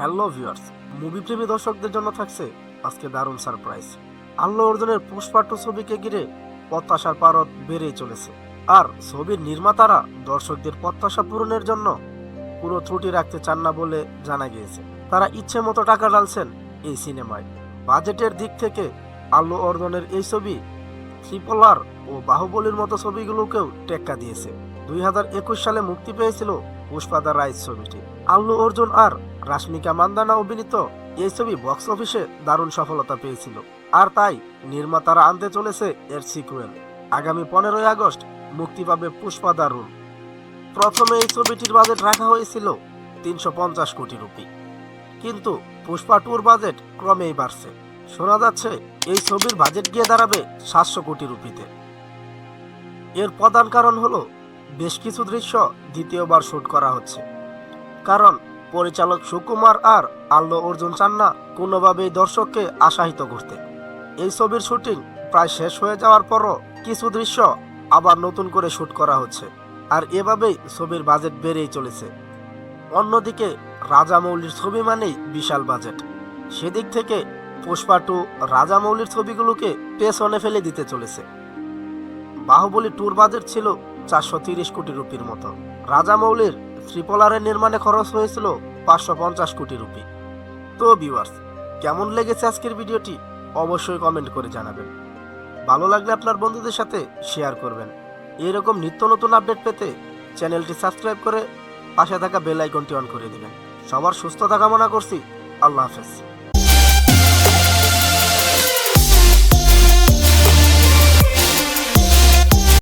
Hello viewers movie প্রেমী দর্শকদের জন্য থাকছে আজকে দারুণ সারপ্রাইজ আল্লু অর্জুনের পুষ্পা টু ছবিকে ঘিরে প্রত্যাশার পারদ বেড়েই চলেছে। আর ছবির নির্মাতারা দর্শকদের প্রত্যাশা পূরণের জন্য পুরো ত্রুটি রাখতে চান না বলে জানা গিয়েছে। তারা ইচ্ছে মতো টাকা ঢালছেন এই সিনেমায়। বাজেটের দিক থেকে আল্লু অর্জুনের এই ছবি ত্রিপলার ও বাহুবলীর মতো ছবিগুলোকেও টেক্কা দিয়েছে। দুই হাজার একুশ সালে মুক্তি পেয়েছিল পুষ্পাদা রাইজ ছবিটি। আল্লু অর্জুন আর রাশমিকা মান্দানা অভিনীত এই ছবি বক্স অফিসে দারুণ সফলতা পেয়েছিল। আর তাই নির্মাতারা আনতে চলেছে এর সিকুয়েল আগামী পনেরোই আগস্ট মুক্তি পাবে পুষ্পা দারুণ প্রথমে এই ছবিটির বাজেট রাখা হয়েছিল তিনশো পঞ্চাশ কোটি রুপি। কিন্তু পুষ্পা টুর বাজেট ক্রমেই বাড়ছে। শোনা যাচ্ছে এই ছবির বাজেট গিয়ে দাঁড়াবে সাতশো কোটি রুপিতে। এর প্রধান কারণ হলো বেশ কিছু দৃশ্য দ্বিতীয়বার শ্যুট করা হচ্ছে। কারণ, পরিচালক সুকুমার আর আল্লু অর্জুন চান না কোনোভাবেই দর্শককে আশাহিত করতে। এই ছবির শুটিং প্রায় শেষ হয়ে যাওয়ার পরও কিছু দৃশ্য আবার নতুন করে শ্যুট করা হচ্ছে আর এভাবেই ছবির বাজেট বেড়েই চলেছে। অন্যদিকে রাজামৌলির ছবি মানেই বিশাল বাজেট। সেদিক থেকে পুষ্পা টু রাজামৌলির ছবিগুলোকে পেছনে ফেলে দিতে চলেছে। বাহুবলী ট্যুর বাজেট ছিল চারশো তিরিশ কোটি রুপির মতো। রাজামৌলির ত্রিপলারের নির্মাণে খরচ হয়েছিল পাঁচশো পঞ্চাশ কোটি রুপি। তো ভিউয়ার্স কেমন লেগেছে আজকের ভিডিওটি অবশ্যই কমেন্ট করে জানাবেন। ভালো লাগলে আপনার বন্ধুদের সাথে শেয়ার করবেন। এরকম নিত্য নতুন আপডেট পেতে চ্যানেলটি সাবস্ক্রাইব করে পাশে থাকা বেল আইকনটি অন করে দিবেন। সবার সুস্থতা কামনা করছি। আল্লাহ হাফেজ।